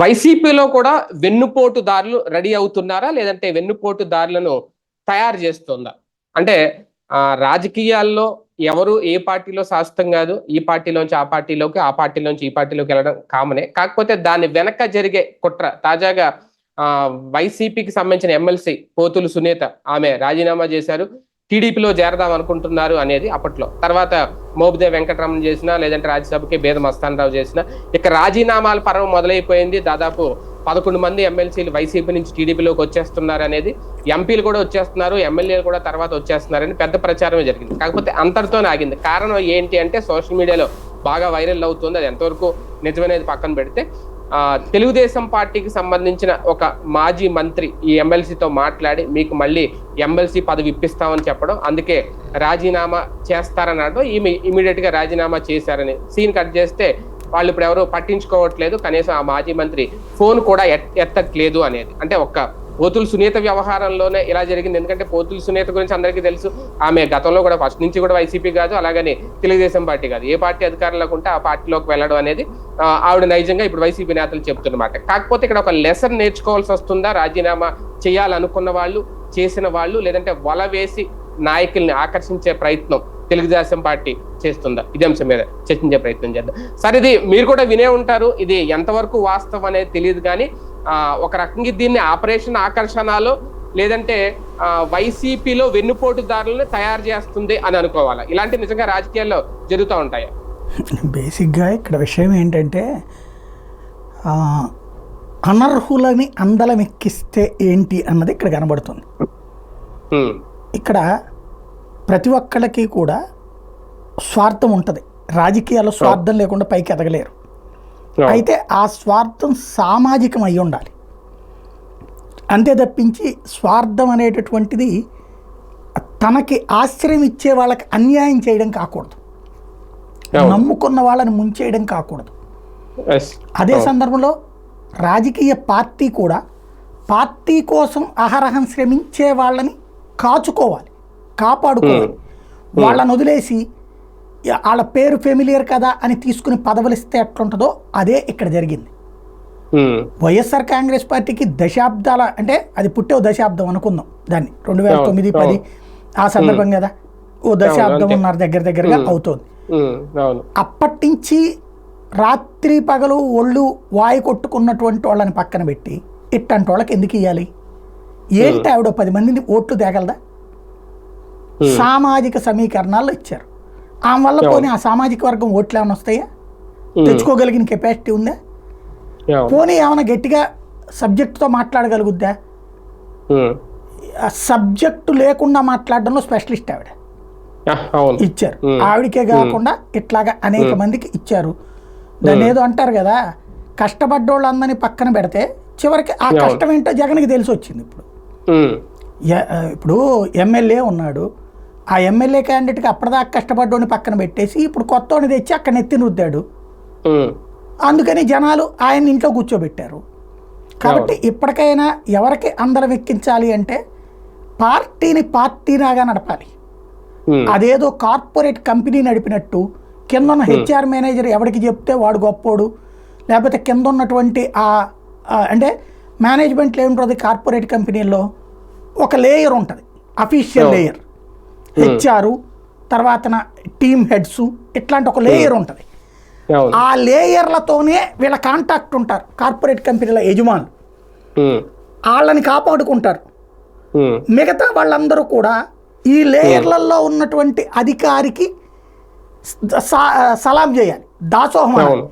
వైసీపీలో కూడా వెన్నుపోటు దారులు రెడీ అవుతున్నారా? లేదంటే వెన్నుపోటు దారులను తయారు చేస్తుందా? అంటే ఆ రాజకీయాల్లో ఎవరు ఏ పార్టీలో శాస్త్రం కాదు ఈ పార్టీలోంచి ఆ పార్టీలోకి ఆ పార్టీలోంచి ఈ పార్టీలోకి వెళ్ళడం కామనే. కాకపోతే దాని వెనక జరిగే కుట్ర తాజాగా ఆ వైసీపీకి సంబంధించిన ఎమ్మెల్సీ పోతులు సునీత ఆమె రాజీనామా చేశారు. టీడీపీలో చేరదాం అనుకుంటున్నారు అనేది అప్పట్లో. తర్వాత మోబిదే వెంకటరమణ చేసిన లేదంటే రాజ్యసభకి బేద మస్తానరావు చేసిన ఇక రాజీనామాల పర్వం మొదలైపోయింది. దాదాపు పదకొండు మంది ఎమ్మెల్సీలు వైసీపీ నుంచి టీడీపీలోకి వచ్చేస్తున్నారు అనేది ఎంపీలు కూడా వచ్చేస్తున్నారు ఎమ్మెల్యేలు కూడా తర్వాత వచ్చేస్తున్నారని పెద్ద ప్రచారమే జరిగింది. కాకపోతే అంతటితో ఆగింది. కారణం ఏంటి అంటే సోషల్ మీడియాలో బాగా వైరల్ అవుతుంది. అది ఎంతవరకు నిజమనేది పక్కన పెడితే తెలుగుదేశం పార్టీకి సంబంధించిన ఒక మాజీ మంత్రి ఈ ఎమ్మెల్సీతో మాట్లాడి మీకు మళ్ళీ ఎమ్మెల్సీ పదవి ఇప్పిస్తామని చెప్పడం. అందుకే రాజీనామా చేస్తారని ఈమె ఇమీడియట్గా రాజీనామా చేశారని సీన్ కట్ చేస్తే వాళ్ళు ఇప్పుడు ఎవరు పట్టించుకోవట్లేదు. కనీసం ఆ మాజీ మంత్రి ఫోన్ కూడా ఎత్తట్లేదు అనేది. అంటే ఒక్క పోతులు సునీత వ్యవహారంలోనే ఇలా జరిగింది. ఎందుకంటే పోతులు సునీత గురించి అందరికీ తెలుసు. ఆమె గతంలో కూడా ఫస్ట్ నుంచి కూడా వైసీపీ కాదు అలాగని తెలుగుదేశం పార్టీ కాదు. ఏ పార్టీ అధికారంలోకి ఉంటే ఆ పార్టీలోకి వెళ్ళడం అనేది ఆవిడ నైజంగా ఇప్పుడు వైసీపీ నేతలు చెప్తున్నమాట. కాకపోతే ఇక్కడ ఒక లెసన్ నేర్చుకోవాల్సి వస్తుందా? రాజీనామా చేయాలనుకున్న వాళ్ళు చేసిన వాళ్ళు లేదంటే వల వేసి నాయకుల్ని ఆకర్షించే ప్రయత్నం తెలుగుదేశం పార్టీ చేస్తుందా? ఇదే అంశం మీద చర్చించే ప్రయత్నం చేద్దాం. సరే ఇది మీరు కూడా వినే ఉంటారు. ఇది ఎంతవరకు వాస్తవం అనేది తెలియదు కానీ ఒక రకంగా దీన్ని ఆపరేషన్ ఆకర్షణలో లేదంటే వైసీపీలో వెన్నుపోటుదారులను తయారు చేస్తుంది అని అనుకోవాలా? ఇలాంటి నిజంగా రాజకీయాల్లో జరుగుతూ ఉంటాయా? బేసిక్గా ఇక్కడ విషయం ఏంటంటే అనర్హులని అందలమెక్కిస్తే ఏంటి అన్నది ఇక్కడ కనబడుతుంది. ఇక్కడ ప్రతి ఒక్కళ్ళకి కూడా స్వార్థం ఉంటుంది. రాజకీయాల్లో స్వార్థం లేకుండా పైకి ఎదగలేరు. అయితే ఆ స్వార్థం సామాజికం అయి ఉండాలి అంతే తప్పించి స్వార్థం అనేటటువంటిది తనకి ఆశ్రయం ఇచ్చే వాళ్ళకి అన్యాయం చేయడం కాకూడదు. నమ్ముకున్న వాళ్ళని ముంచేయడం కాకూడదు. అదే అవును. సందర్భంలో రాజకీయ పార్టీ కూడా పార్టీ కోసం అహరహం శ్రమించే వాళ్ళని కాచుకోవాలి కాపాడుకోవాలి. వాళ్ళని వదిలేసి "యా, వాళ్ళ పేరు ఫెమిలియర్ కదా అని తీసుకుని పదవులిస్తే ఎట్లుంటుందో అదే ఇక్కడ జరిగింది. వైఎస్ఆర్ కాంగ్రెస్ పార్టీకి దశాబ్దాల అంటే అది పుట్టే ఓ దశాబ్దం అనుకుందాం దాన్ని. రెండు వేల తొమ్మిది పది ఆ సందర్భం కదా? ఓ దశాబ్దం. ఉన్నారు దగ్గర దగ్గరగా అవుతోంది. అప్పటి నుంచి రాత్రి పగలు ఒళ్ళు వాయి కొట్టుకున్నటువంటి వాళ్ళని పక్కన పెట్టి ఇట్టంటి వాళ్ళకి ఎందుకు ఇవ్వాలి ఏంటి ఆవిడ పది మందిని ఓట్లు తేగలదా? సామాజిక సమీకరణాల్లో ఇచ్చారు. ఆమె వల్ల పోనీ ఆ సామాజిక వర్గం ఓట్లు ఏమైనా వస్తాయా? తెచ్చుకోగలిగిన కెపాసిటీ ఉందా. పోనీ ఏమైనా గట్టిగా సబ్జెక్టుతో మాట్లాడగలుగుద్దా? సబ్జెక్టు లేకుండా మాట్లాడడంలో స్పెషలిస్ట్ ఆవిడ. ఇచ్చారు. ఆవిడకే కాకుండా ఇట్లాగా అనేక మందికి ఇచ్చారు. దాన్ని ఏదో అంటారు కదా కష్టపడ్డోళ్ళందరినీ పక్కన పెడితే చివరికి ఆ. కష్టం ఏంటో జగన్కి తెలిసి వచ్చింది ఇప్పుడు ఇప్పుడు ఎమ్మెల్యే ఉన్నాడు ఆ ఎమ్మెల్యే క్యాండిడేట్కి అప్పటిదాకా కష్టపడ్డోని పక్కన పెట్టేసి ఇప్పుడు కొత్తోని తెచ్చి అక్కడ నెత్తిన రుద్దాడు అందుకని జనాలు ఆయన ఇంట్లో కూర్చోబెట్టారు. కాబట్టి ఇప్పటికైనా ఎవరికి అందరం ఎక్కించాలి అంటే పార్టీని పార్టీలాగా నడపాలి. అదేదో కార్పొరేట్ కంపెనీ నడిపినట్టు కింద ఉన్న హెచ్ఆర్ మేనేజర్ ఎవరికి చెప్తే వాడు గొప్పోడు. లేకపోతే కింద ఉన్నటువంటి ఆ అంటే మేనేజ్మెంట్లో ఏముంటుంది? కార్పొరేట్ కంపెనీల్లో ఒక లేయర్ ఉంటుంది. అఫీషియల్. లేయర్ హెచ్ఆర్ తర్వాత టీమ్ హెడ్స్ ఇట్లాంటి ఒక లేయర్ ఉంటుంది. అవును. ఆ లేయర్లతోనే వీళ్ళ కాంటాక్ట్ ఉంటారు. కార్పొరేట్ కంపెనీల యజమానులు. వాళ్ళని కాపాడుకుంటారు. ఉమ్, మిగతా వాళ్ళందరూ కూడా ఈ లేయర్లలో ఉన్నటువంటి అధికారికి సలాం చేయాలి. దాసోహం.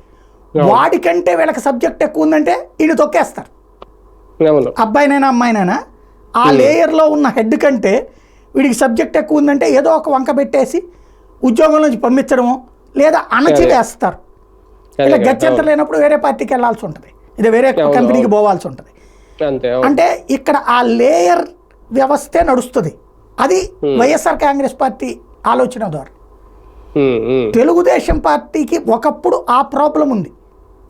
వాడికంటే వీళ్ళకి సబ్జెక్ట్ ఎక్కువ ఉందంటే వీళ్ళు తొక్కేస్తారు. అబ్బాయినైనా అమ్మాయినైనా ఆ లేయర్లో ఉన్న హెడ్ కంటే వీడికి సబ్జెక్ట్ ఎక్కువ ఉందంటే ఏదో ఒక వంక పెట్టేసి ఉద్యోగం నుంచి పంపించడము లేదా అణచివేస్తారు. ఇలా గత్యంతరం లేనప్పుడు వేరే పార్టీకి వెళ్ళాల్సి ఉంటుంది. ఇది వేరే కంపెనీకి పోవాల్సి ఉంటుంది. అంటే ఇక్కడ ఆ లేయర్ వ్యవస్థే నడుస్తుంది. అది వైఎస్ఆర్ కాంగ్రెస్ పార్టీ ఆలోచన ద్వారా. తెలుగుదేశం పార్టీకి ఒకప్పుడు ఆ ప్రాబ్లం ఉంది.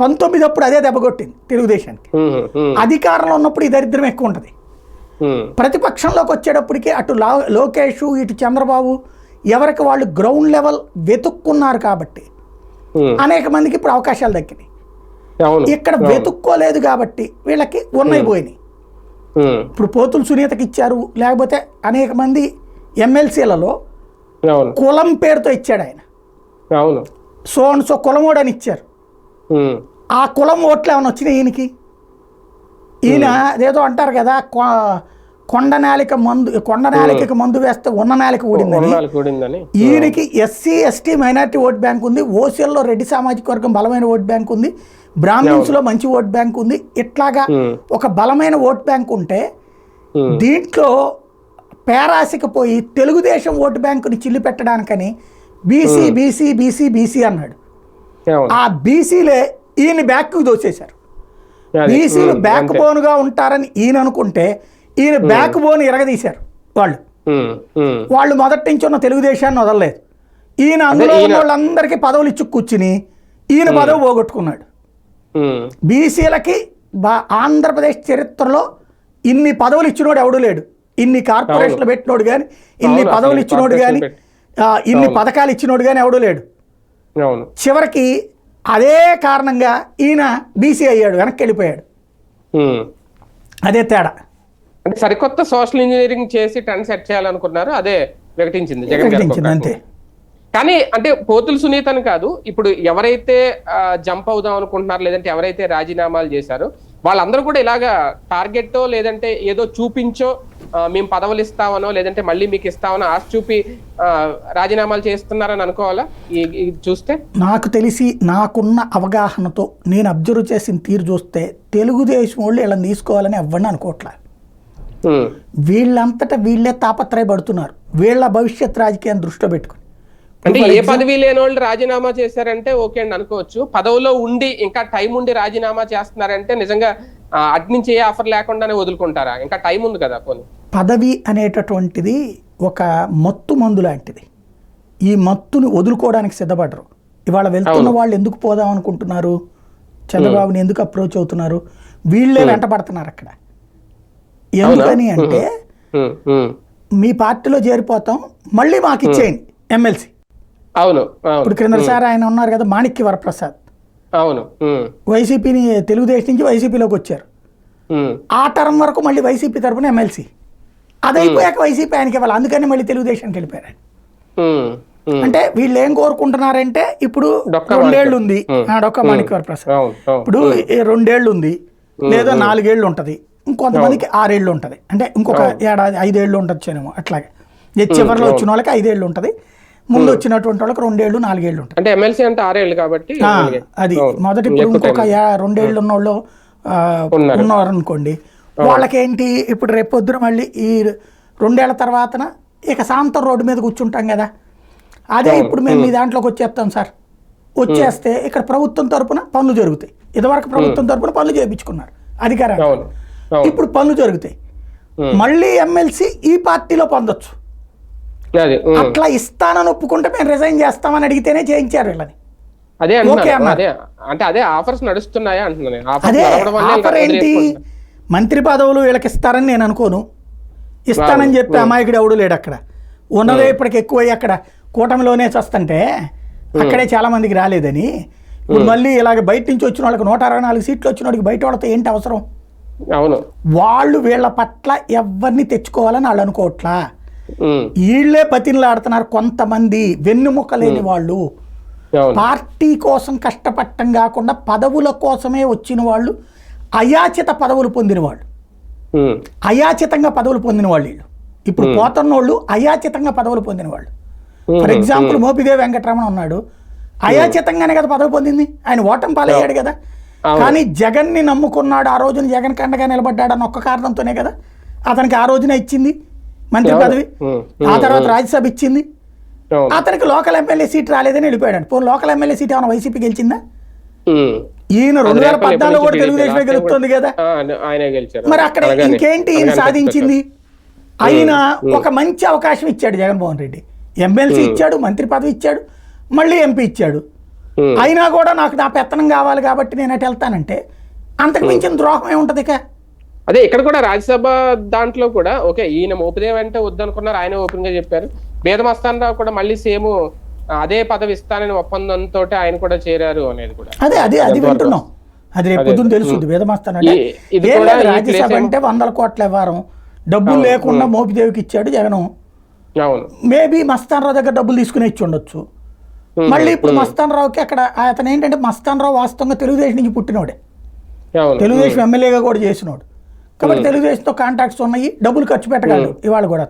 పంతొమ్మిది అప్పుడు అదే దెబ్బకొట్టింది తెలుగుదేశానికి. అధికారంలో ఉన్నప్పుడు ఈ దరిద్రం ఎక్కువ ఉంటుంది. ప్రతిపక్షంలోకి వచ్చేటప్పటికి అటు లోకేష్ ఇటు చంద్రబాబు ఎవరికి వాళ్ళు గ్రౌండ్ లెవెల్ వెతుక్కున్నారు కాబట్టి ఉమ్, అనేక మందికి ఇప్పుడు అవకాశాలు దక్కినాయి. ఇక్కడ. వెతుక్కోలేదు కాబట్టి వీళ్ళకి ఉన్నాయి పోయినాయి ఉమ్, ఇప్పుడు పోతులు సునీతకి ఇచ్చారు లేకపోతే అనేక మంది ఎమ్మెల్సీలలో కులం పేరుతో ఇచ్చాడు ఆయన. సో అండ్ సో కులమోడు అని ఇచ్చారు ఆ కులం ఓట్లు ఏమైనా వచ్చినాయి ఈయనకి? ఈయన అదేదో అంటారు కదా కొండ నాలిక మందు కొండ నాలికకి మందు వేస్తే ఉన్న నాలిక ఊడిందని. ఈయనకి SC ST minority vote bank ఉంది. ఓసీఎల్లో రెడ్డి సామాజిక వర్గం బలమైన ఓట్ బ్యాంక్ ఉంది. బ్రాహ్మిన్స్లో మంచి ఓట్ బ్యాంక్ ఉంది. ఇట్లాగా ఒక బలమైన ఓట్ బ్యాంక్ ఉంటే దీంట్లో పేరాసికి పోయి తెలుగుదేశం ఓటు బ్యాంకుని చిల్లి పెట్టడానికని బీసీ బీసీ బీసీ బీసీ అన్నాడు. ఆ బీసీలే ఈయన బ్యాక్కు దోచేశారు బీసీలు బ్యాక్ అంతే. బోన్గా ఉంటారని ఈయన అనుకుంటే ఈయన బ్యాక్ బోన్ ఇరగదీశారు వాళ్ళు. వాళ్ళు మొదటి నుంచి ఉన్న తెలుగుదేశాన్ని వదలలేదు. ఈయన అందులో వాళ్ళందరికీ పదవులు ఇచ్చి కూర్చుని ఈయన పదవి పోగొట్టుకున్నాడు. బీసీలకి బా ఆంధ్రప్రదేశ్ చరిత్రలో ఇన్ని పదవులు ఇచ్చినోడు ఎవడు లేడు. ఇన్ని కార్పొరేషన్లు పెట్టినోడు కానీ ఇన్ని పదవులు ఇచ్చినోడు కానీ ఇన్ని పథకాలు ఇచ్చినోడు కానీ ఎవడు లేడు. చివరికి అదే కారణంగా ఈయన బీసీ అయ్యాడు వెనక్కి వెళ్ళిపోయాడు. అదే తేడా అంటే సరికొత్త సోషల్ ఇంజనీరింగ్ చేసి ట్రెండ్ సెట్ చేయాలనుకున్నారు అదే వికటించింది జగన్ ప్రకటించింది అంతే. కానీ అంటే పోతుల సునీత అని కాదు ఇప్పుడు ఎవరైతే జంప్ అవుదాం అనుకుంటున్నారు లేదంటే ఎవరైతే రాజీనామాలు చేశారో వాళ్ళందరూ కూడా ఇలాగా టార్గెట్ లేదంటే ఏదో చూపించో మేము పదవులు ఇస్తామనో లేదంటే మళ్ళీ మీకు ఇస్తామనో ఆశ చూపి రాజీనామాలు చేస్తున్నారని అనుకోవాలా? చూస్తే? నాకు తెలిసి నాకున్న అవగాహనతో నేను అబ్జర్వ్ చేసిన తీరు చూస్తే తెలుగుదేశం వాళ్ళు వీళ్ళని తీసుకోవాలని ఎవరిని అనుకోవట్లే వీళ్ళంతటా వీళ్ళే తాపత్రయపడుతున్నారు. వీళ్ళ భవిష్యత్ రాజకీయాన్ని దృష్టిలో పెట్టుకుని. అంటే ఏ పదవి లేని వాళ్ళు రాజీనామా చేశారంటే ఓకే అండి అనుకోవచ్చు. పదవిలో ఉండి ఇంకా టైం ఉండి రాజీనామా చేస్తున్నారంటే నిజంగా నుంచి ఏ ఆఫర్ లేకుండానే వదులుకుంటారా? ఇంకా టైం ఉంది కదా పోనీ పదవి అనేటటువంటిది ఒక మత్తు మందు లాంటిది. ఈ మత్తుని వదులుకోవడానికి సిద్ధపడరు. ఇవాళ వెళ్తున్న వాళ్ళు ఎందుకు పోదాం అనుకుంటున్నారు? చంద్రబాబుని ఎందుకు అప్రోచ్ అవుతున్నారు? వీళ్ళే వెంటబడుతున్నారు అక్కడ. ఎందుకని అంటే. మీ పార్టీలో చేరిపోతాం మళ్ళీ మాకు ఇచ్చేయండి ఎమ్మెల్సీ. అవును అవును. ఇప్పుడు క్రిందసారి ఆయన ఉన్నారు కదా మాణిక్య వరప్రసాద్. అవును. వైసీపీని తెలుగుదేశం నుంచి వైసీపీలోకి వచ్చారు. ఆ టర్మ్ వరకు మళ్ళీ వైసీపీ తరపున ఎమ్మెల్సీ. అది అయిపోయాక వైసీపీ ఆయనకి ఇవ్వాలి. అందుకని మళ్ళీ తెలుగుదేశానికి వెళ్ళిపోయారు. అంటే వీళ్ళు ఏం కోరుకుంటున్నారంటే ఇప్పుడు రెండేళ్ళు. ఉంది డొక్కా అవును. అవును. ఇప్పుడు రెండేళ్ళు ఉంది లేదా నాలుగేళ్ళు ఉంటుంది ఇంకొంతమందికి ఆరేళ్ళు ఉంటుంది అంటే ఇంకొక ఏడాది ఐదేళ్ళు ఉండొచ్చేమో అట్లాగే. చివరిలో వచ్చిన వాళ్ళకి ఐదేళ్ళు ఉంటుంది ముందు వచ్చినటువంటి వాళ్ళకి రెండేళ్ళు నాలుగేళ్ళు ఉంటుంది అంటే ఎమ్మెల్సీ అంటే ఆరేళ్ళు కాబట్టి. అది. మొదటి ఇప్పుడు ఇంకొక రెండేళ్ళు ఉన్న వాళ్ళు ఉన్నారు. అనుకోండి వాళ్ళకేంటి ఇప్పుడు రేపు పొద్దున మళ్ళీ ఈ రెండేళ్ళ తర్వాతన ఇక సాంతం రోడ్డు మీద కూర్చుంటాం కదా. అదే ఇప్పుడు మేము మీ దాంట్లోకి వచ్చేస్తాం సార్. వచ్చేస్తే ఇక్కడ ప్రభుత్వం తరపున పనులు జరుగుతాయి. ఇదివరకు ప్రభుత్వం తరపున పనులు చేయించుకున్నారు. అధికారం అవును. అవును. ఇప్పుడు పనులు జరుగుతాయి. మళ్ళీ ఎమ్మెల్సీ ఈ పార్టీలో పొందొచ్చు. అట్లా ఇస్తానని ఒప్పుకుంటే మేము రిజైన్ చేస్తామని అడిగితేనే చేయించారు వీళ్ళని. అదే అంటే అదే ఆఫర్స్ నడుస్తున్నాయా అంటున్నాను ఆఫర్ ఏంటి. మంత్రి పదవులు వీళ్ళకి ఇస్తారని నేను అనుకోను. ఇస్తానని చెప్పి అమాయకుడు ఎవడు లేడు అక్కడ. ఉన్నదే ఇప్పటికి ఎక్కువ అక్కడ కూటమిలోనే చస్తుంటే అక్కడే చాలా మందికి రాలేదని. ఇప్పుడు మళ్ళీ ఇలాగ బయట నుంచి వచ్చిన వాళ్ళకి నూట అరవై నాలుగు సీట్లు వచ్చిన వాళ్ళకి బయట వాళ్ళతో ఏంటి అవసరం? అవును. వాళ్ళు వీళ్ళ పట్ల ఎవరిని తెచ్చుకోవాలని వాళ్ళు అనుకోవట్లా? ఉమ్, వీళ్ళే పతిన్లాడుతున్నారు కొంతమంది వెన్నుముక్క లేని వాళ్ళు. పార్టీ కోసం కష్టపడటం కాకుండా పదవుల కోసమే వచ్చిన వాళ్ళు అయాచిత పదవులు పొందిన వాళ్ళు. అయాచితంగా పదవులు పొందిన వాళ్ళు వీళ్ళు. ఇప్పుడు పోతన్నోళ్ళు అయాచితంగా పదవులు పొందిన వాళ్ళు. ఫర్ ఎగ్జాంపుల్ మోపిదేవి వెంకటరమణ ఉన్నాడు. అయాచితంగానే కదా పదవి పొందింది. ఆయన ఓటం పాలయ్యాడు కదా. కానీ జగన్ని నమ్ముకున్నాడు ఆ రోజున జగన్ కండగా నిలబడ్డాడు అన్న ఒక్క కారణంతోనే కదా అతనికి ఆ రోజున ఇచ్చింది. మంత్రి. పదవి. ఆ తర్వాత రాజ్యసభ ఇచ్చింది. అతనికి లోకల్ ఎమ్మెల్యే సీట్ రాలేదని వెళ్ళిపోయాడు పోనీ లోకల్ ఎమ్మెల్యే సీట్ ఏమైనా వైసీపీ గెలిచిందా. ఈయన రెండు వేల పద్నాలుగు కూడా తెలుగుదేశమే టీడీపీ గెలుస్తుంది కదా. మరి అక్కడ ఇంకేంటి ఈయన సాధించింది? ఆయన ఒక మంచి అవకాశం ఇచ్చాడు జగన్మోహన్ రెడ్డి. ఎమ్మెల్సీ ఇచ్చాడు మంత్రి పదవి ఇచ్చాడు మళ్ళీ ఎంపీ ఇచ్చాడు. అయినా కూడా నాకు నా పెత్తనం కావాలి కాబట్టి నేను అటు వెళ్తానంటే అంతకు మించిన ద్రోహం ఏముంటది ఇక అదే ఇక్కడ కూడా రాజ్యసభ దాంట్లో కూడా ఓకే ఈయన మోపిదేవ్ అంటే వద్దనుకున్నారు ఆయన ఓపెన్గా చెప్పారు. వేదమస్తాన్ రావు కూడా మళ్ళీ సేమ్ అదే పదవి ఇస్తానని ఒప్పందంతో ఆయన కూడా చేరారు అనేది కూడా. అదే అదే అది వింటున్నాం. అది రేపు పొద్దున్న తెలుస్తుంది వేదమాస్తాను అంటే. రాజ్యసభ అంటే వందల కోట్ల వ్యవహారం. డబ్బులు లేకుండా మోపిదేవికి ఇచ్చాడు జగన్. అవును. మేబీ మస్తాన్ రావు దగ్గర డబ్బులు తీసుకుని ఇచ్చి ఉండొచ్చు. మళ్ళీ ఇప్పుడు మస్తాన్ రావుకి అక్కడ అతను ఏంటంటే మస్తాన్ రావు వాస్తవంగా తెలుగుదేశం నుంచి పుట్టినోడే. అవును తెలుగుదేశం ఎమ్మెల్యేగా కూడా చేసినోడు. కాబట్టి తెలుగుదేశంతో కాంటాక్ట్స్ ఉన్నాయి డబ్బులు ఖర్చు పెట్టగలడు ఇవాళ కూడా.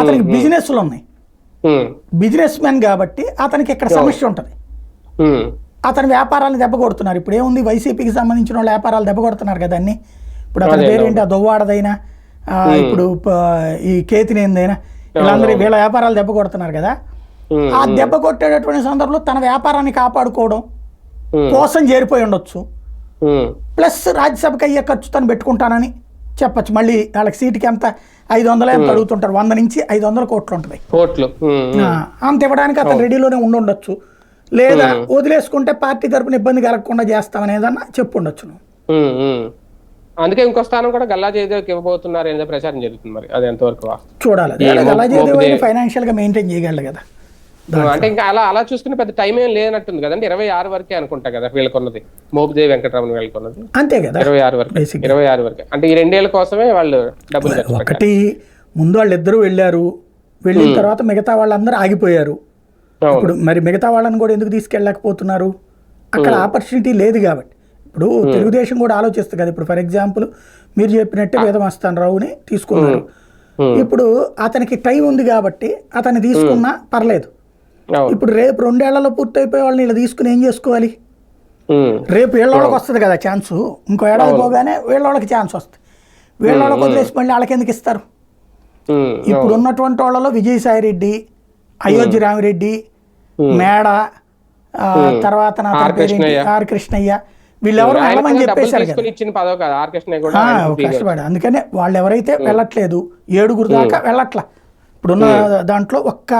అతనికి బిజినెస్లు ఉన్నాయి. బిజినెస్ మ్యాన్ కాబట్టి అతనికి ఇక్కడ సమస్య ఉంటుంది. అతని వ్యాపారాలను దెబ్బ కొడుతున్నారు. ఇప్పుడు ఏముంది? వైసీపీకి సంబంధించిన వాళ్ళ వ్యాపారాలు దెబ్బ కొడుతున్నారు కదా అన్ని. ఇప్పుడు అతని పేరేంటి? ఆ దువ్వాడదైనా ఇప్పుడు ఈ కేతినేందైనా వీళ్ళందరూ వీళ్ళ వ్యాపారాలు దెబ్బ కొడుతున్నారు కదా. ఆ దెబ్బ కొట్టేటటువంటి సందర్భంలో తన వ్యాపారాన్ని కాపాడుకోవడం కోసం చేరిపోయి ఉండొచ్చు. ప్లస్ రాజ్యసభకి అయ్యే ఖర్చు తను పెట్టుకుంటానని చెప్పొచ్చు. మళ్ళీ వాళ్ళకి సీటుకి ఎంత? ఐదు వందలు ఎంత అడుగుతుంటారు. వంద నుంచి ఐదు వందల కోట్లు ఉంటుంది. కోట్లు. అంత ఇవ్వడానికి అతను రెడీలోనే ఉండి ఉండొచ్చు లేదా వదిలేసుకుంటే పార్టీ తరపున ఇబ్బంది కలగకుండా చేస్తామనేదన్నా చెప్పు ఉండొచ్చు నువ్వు. ఉమ్, ఉమ్. అందుకే ఇంకో స్థానం కూడా గల్లా జయదేవ్కి ఇవ్వబోతున్నారు అనేది ప్రచారం జరుగుతుంది మరి. అది ఎంతవరకు చూడాలి. చేదేవాడిని మోపుదే- ఫైనాన్షియల్గా మెయింటైన్ చేయగలడు కదా. అంటే ఇంకా అలా అలా చూసుకుని పెద్ద టైం ఏం లేనట్టుంది కదండి. ఇరవై ఆరు వరకే అనుకుంటా కదా వీళ్ళకున్నది. మోపుదేవి వెంకటరమణ వీళ్ళకున్నది. అంతే కదా ఇరవై ఆరు వరకు. ఇరవై ఆరు వరకే. అంటే ఈ రెండేళ్ళ కోసమే వాళ్ళు డబ్బులు ఒకటి ముందు వాళ్ళిద్దరూ వెళ్ళారు. వెళ్ళిన తర్వాత మిగతా వాళ్ళందరూ ఆగిపోయారు. ఇప్పుడు మరి మిగతా వాళ్ళని కూడా ఎందుకు తీసుకెళ్ళకపోతున్నారు అక్కడ ఆపర్చునిటీ లేదు కాబట్టి. ఇప్పుడు తెలుగుదేశం కూడా ఆలోచిస్తుంది కదా. ఇప్పుడు ఫర్ ఎగ్జాంపుల్ మీరు చెప్పినట్టే వేదమస్తాన్ రావుని తీసుకున్నారు. ఇప్పుడు అతనికి టైం ఉంది కాబట్టి అతన్ని తీసుకున్నా పర్లేదు. ఇప్పుడు రేపు రెండేళ్ళలో పూర్తయిపోయే వాళ్ళని ఇలా తీసుకుని ఏం చేసుకోవాలి? రేపు వీళ్ళకి వస్తుంది కదా ఛాన్స్ ఇంకో ఏడాది పోగానే వీళ్ళకి ఛాన్స్ వస్తుంది. వీళ్ళకి వదిలేసి మళ్ళీ వాళ్ళకి ఎందుకు ఇస్తారు? ఇప్పుడు ఉన్నటువంటి వాళ్ళలో విజయసాయి రెడ్డి అయోధ్య రామిరెడ్డి మేడ ఆ, తర్వాత నా ఆర్ కృష్ణయ్య. వీళ్ళెవరు వెళ్ళమని చెప్పేశారు కష్టపడి. అందుకనే వాళ్ళు ఎవరైతే వెళ్ళట్లేదు ఏడుగురు దాకా వెళ్ళట్లా. ఇప్పుడున్న దాంట్లో ఒక్క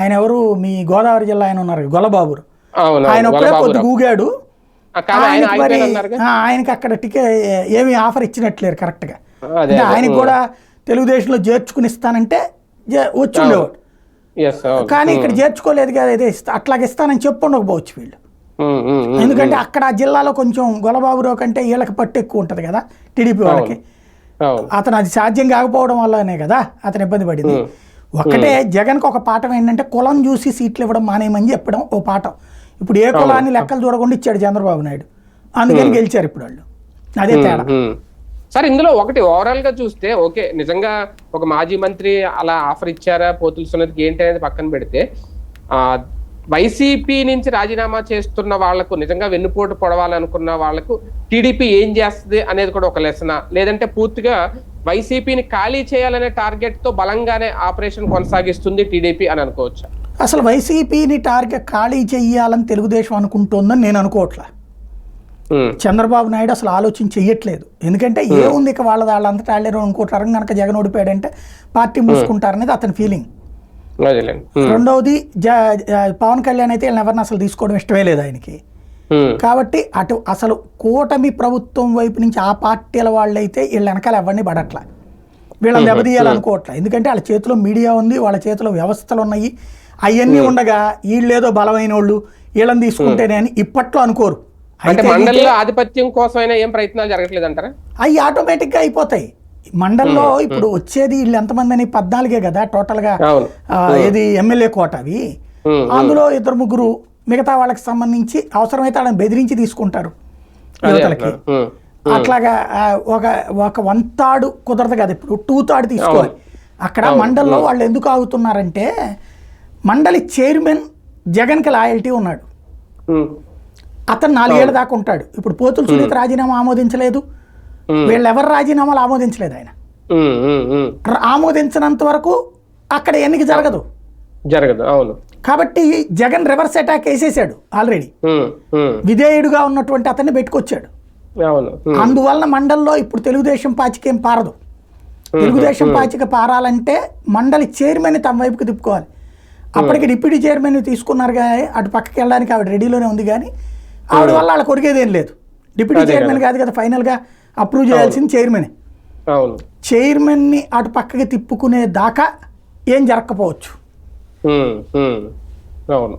ఆయన ఎవరు? మీ గోదావరి జిల్లా ఆయన ఉన్నారు గొల్లబాబు అవును ఆయన ఒక్కడే కొద్ది. గూగాడు. ఆయన ఆయనకి మరి అక్కడ టికెట్ ఏమీ ఆఫర్ ఇచ్చినట్లేరు కరెక్ట్గా అంటే ఆయనకు కూడా తెలుగుదేశంలో చేర్చుకుని ఇస్తానంటే వచ్చి ఉండేవాడు కానీ ఇక్కడ చేర్చుకోలేదు కదా ఇదే ఇస్తా అట్లాగే ఇస్తానని చెప్పు ఉండకపోవచ్చు వీళ్ళు. ఎందుకంటే అక్కడ ఆ జిల్లాలో కొంచెం గొలబాబురావు కంటే వీళ్ళకి పట్టు ఎక్కువ ఉంటుంది కదా టీడీపీ వాళ్ళకి. అతను అది సాధ్యం కాకపోవడం వల్లనే కదా అతను ఇబ్బంది పడింది. ఒక్కటే జగన్కి ఒక పాఠం ఏంటంటే కులం చూసి సీట్లు ఇవ్వడం మానేయమని చెప్పడం ఓ పాఠం. ఇప్పుడు ఏ కులాన్ని లెక్కలు చూడకుండా ఇచ్చాడు చంద్రబాబు నాయుడు. అందుకని గెలిచారు ఇప్పుడు వాళ్ళు. అదే తేడా. సార్ ఇందులో ఒకటి ఓవరాల్గా చూస్తే ఓకే నిజంగా ఒక మాజీ మంత్రి అలా ఆఫర్ ఇచ్చారా పోతుల సున్నతికి ఏంటి అనేది పక్కన పెడితే ఆ వైసీపీ నుంచి రాజీనామా చేస్తున్న వాళ్ళకు నిజంగా వెన్నుపోటు పొడవాలనుకున్న వాళ్ళకు టీడీపీ ఏం చేస్తుంది అనేది కూడా ఒక లెసన. లేదంటే పూర్తిగా వైసీపీని ఖాళీ చేయాలనే టార్గెట్తో బలంగానే ఆపరేషన్ కొనసాగిస్తుంది టీడీపీ అని అనుకోవచ్చు? అసలు వైసీపీని టార్గెట్ ఖాళీ చెయ్యాలని తెలుగుదేశం అనుకుంటోందని నేను అనుకోవట్లే. చంద్రబాబు నాయుడు అసలు ఆలోచన చెయ్యట్లేదు. ఎందుకంటే ఏముంది ఇక వాళ్ళ వాళ్ళంతటా వాళ్ళే అనుకుంటారు కనుక జగన్ ఓడిపోయాడంటే పార్టీ మూసుకుంటారనేది అతని ఫీలింగ్ రెండవది పవన్ కళ్యాణ్ అయితే వీళ్ళని ఎవరిని అసలు తీసుకోవడం ఇష్టమే లేదు ఆయనకి. కాబట్టి అటు అసలు కూటమి ప్రభుత్వం వైపు నుంచి ఆ పార్టీల వాళ్ళైతే వీళ్ళ వెనకాల ఎవరిని పడట్లా. వీళ్ళని దెబ్బతీయాలనుకోవట్లే. ఎందుకంటే వాళ్ళ చేతిలో మీడియా ఉంది వాళ్ళ చేతిలో వ్యవస్థలు ఉన్నాయి. అవన్నీ ఉండగా వీళ్ళేదో బలమైన వాళ్ళు వీళ్ళని తీసుకుంటేనే అని ఇప్పట్లో అనుకోరు. అంటే మండలిలో ఆధిపత్యం కోసమైనా ఏం ప్రయత్నాలు జరగట్లేదు అంటారా అవి ఆటోమేటిక్గా అయిపోతాయి. మండల్లో ఇప్పుడు వచ్చేది వీళ్ళు ఎంతమంది అని పద్నాలుగే కదా టోటల్గా అవును. ఆ, ఏది ఎమ్మెల్యే కోట అవి. అందులో ఇద్దరు ముగ్గురు మిగతా వాళ్ళకి సంబంధించి అవసరమైతే వాళ్ళని బెదిరించి తీసుకుంటారు యువతలకి. అట్లాగా ఒక ఒక వన్ తాడు కుదరదు కదా ఇప్పుడు. టూ తాడు తీసుకోవాలి. అక్కడ మండల్లో వాళ్ళు ఎందుకు ఆగుతున్నారంటే మండలి చైర్మన్ జగన్కి లాయల్టీ ఉన్నాడు. అతను నాలుగేళ్ళ దాకా ఉంటాడు. ఇప్పుడు పోతులు సునీత రాజీనామా ఆమోదించలేదు. వీళ్ళు ఎవరు రాజీనామాలు ఆమోదించలేదు ఆయన. ఆమోదించినంత వరకు అక్కడ ఎన్నిక జరగదు. జరగదు అవును. కాబట్టి జగన్ రివర్స్ అటాక్ వేసేసాడు ఆల్రెడీ విధేయుడుగా ఉన్నటువంటి అతన్ని పెట్టుకొచ్చాడు. అందువలన మండల్లో ఇప్పుడు తెలుగుదేశం పాచికేం పారదు. తెలుగుదేశం పాచిక పారాలంటే మండలి చైర్మన్ తమ వైపుకి తిప్పుకోవాలి. అప్పటికి డిప్యూటీ చైర్మన్ తీసుకున్నారు కానీ అటు పక్కకి వెళ్ళడానికి ఆవిడ రెడీలోనే ఉంది కానీ ఆవిడ వల్ల వాళ్ళకి కొరిగేదేం లేదు. డిప్యూటీ చైర్మన్ కాదు. కదా ఫైనల్గా అప్రూవ్ చేయాల్సింది చైర్మన్ చైర్మన్ని అటు పక్కకి తిప్పుకునే దాకా ఏం జరగకపోవచ్చు. అవును.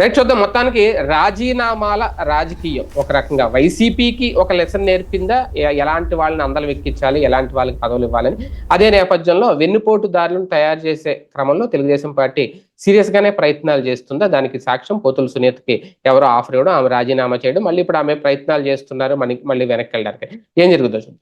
రైట్ చూద్దాం. మొత్తానికి రాజీనామాల రాజకీయం ఒక రకంగా. వైసీపీకి ఒక లెసన్ నేర్పిందా? ఎలాంటి వాళ్ళని అందలు వెక్కించాలి? ఎలాంటి వాళ్ళకి పదవులు ఇవ్వాలని? అదే నేపథ్యంలో వెన్నుపోటుదారులను తయారు చేసే క్రమంలో తెలుగుదేశం పార్టీ సీరియస్ గానే ప్రయత్నాలు చేస్తుందా? దానికి సాక్ష్యం పోతుల సునీతకి ఎవరో ఆఫర్ ఇవ్వడం ఆమె రాజీనామా చేయడం మళ్ళీ ఇప్పుడు ఆమె ప్రయత్నాలు చేస్తున్నారు మనకి మళ్ళీ వెనక్కి వెళ్ళడానికి. ఏం జరుగుతుందో చూద్దాం.